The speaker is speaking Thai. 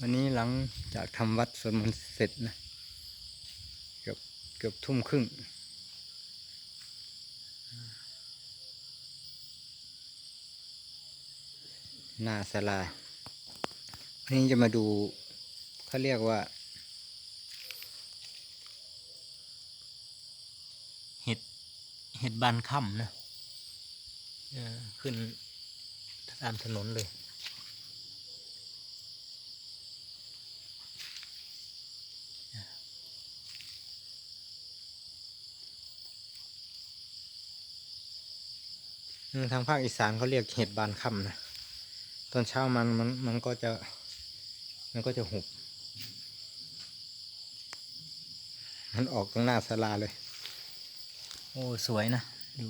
วันนี้หลังจากทำวัดสวดมนต์เสร็จนะเกือบเกือบทุ่มครึ่งหน้าศาลาวันนี้จะมาดูเขาเรียกว่า เห็ด เห็ดบานค่ำนะขึ้นตามถนนเลย ทางภาคอีสานเขาเรียกเห็ดบานค่ำนะ ตอนเช้ามันมันมันก็จะ มันก็จะหุบ มันออกตรงหน้าศาลาเลย โอ้ สวยนะ ดู